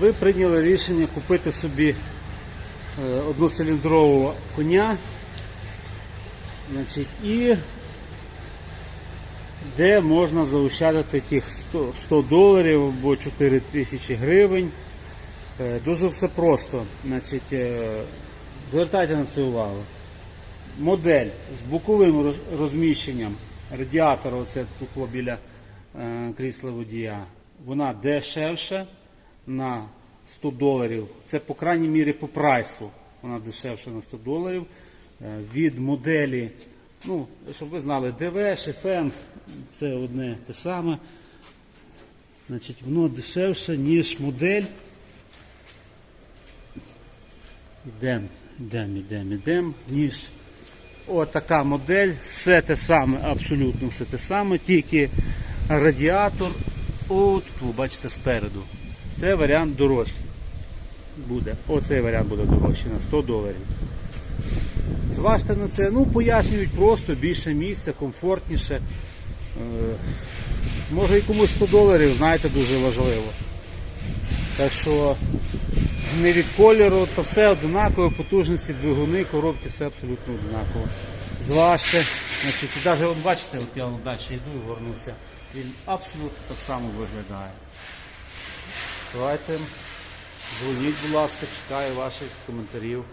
ви прийняли рішення купити собі е, одноциліндрового коня. Значить, і де можна заощадити тих 100, 100 доларів або 4 тисячі гривень. Е, Дуже все просто. Значить, е, звертайте на це увагу. Модель з боковим розміщенням радіатора, оце тут біля крісла водія, вона дешевша на 100 доларів. Це по крайній мірі по прайсу. Вона дешевша на 100 доларів. Е, Від моделі, ну, щоб ви знали, ДВ, Шефен, це одне те саме. Значить, воно дешевше, ніж модель. Ідемо, ідемо, ідемо, ідемо, ніж отака модель, все те саме, абсолютно все те саме, тільки радіатор, от бачите спереду. Це варіант дорожчий. Буде. Оцей варіант буде дорожчий на 100 доларів. Зважте на це, ну пояснюють просто, більше місця, комфортніше. Е, може і комусь 100 доларів, знаєте, дуже важливо. Так що не від кольору, то все однаково, потужності, двигуни, коробки, все абсолютно однаково. Зважте, значить, і навіть бачите, от я далі йду і вернувся. Він абсолютно так само виглядає. Давайте, дзвоніть, будь ласка, чекаю ваших коментарів.